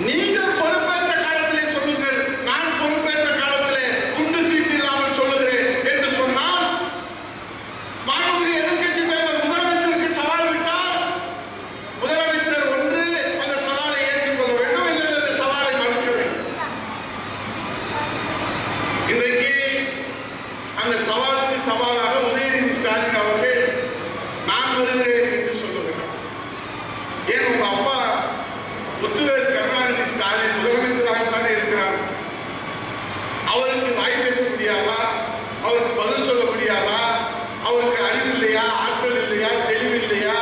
நீங்கள் பொறுப்பேற்ற காலத்திலே சொல்லுங்கள். நான் பொறுப்பேற்ற காலத்திலே குண்டு சீட்டு இல்லாமல் சொல்லுகிறேன் என்று சொன்னால் மாண்புமிகு எதிர்கட்சி தலைவர் முதலமைச்சருக்கு சவால் விட்டால் முதலமைச்சர் ஒன்று அந்த சவாலை ஏற்றுக்கொள்ள வேண்டும் இல்லை அந்த சவாலை மறுக்க வேண்டும். இன்றைக்கு அந்த சவாலுக்கு சவாலாக உதயநிதி ஸ்டாலின் அவர்கள் இல்லையா? ஆற்றல் இல்லையா? தெளிவு இல்லையா?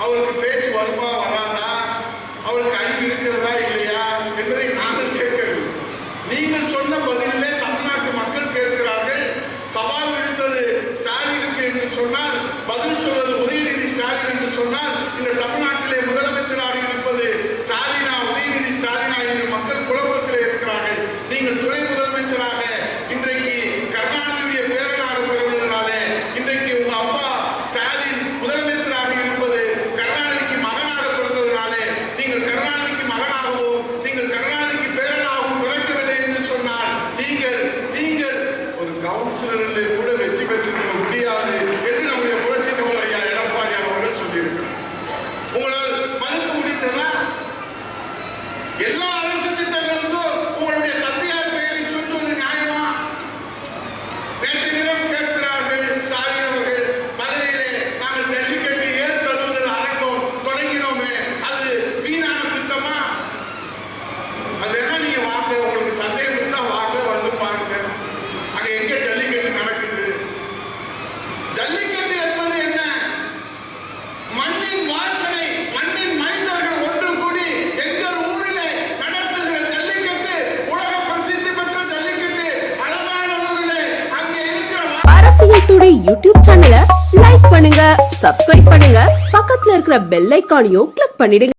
அவருக்கு பேச்சு வருமா வராதா? அவருக்கு அறிவு இருக்கிறதா இல்லையா? என்பதை நாங்கள் கேட்கவில்லை நீங்கள் சொன்ன பதிலிலே தமிழ்நாட்டு மக்கள் கேட்கிறார்கள். சவால் விடுத்தது ஸ்டாலினுக்கு என்று சொன்னால் பதில் சொல்வது உதயநிதி ஸ்டாலின் என்று சொன்னால் இந்த Tamil Nadu Thank you. Today YouTube சேனலை லைக் பண்ணுங்க சப்ஸ்கிரைப் பண்ணுங்க பக்கத்துல இருக்கிற பெல் ஐக்கானையும் கிளிக் பண்ணிடுங்க.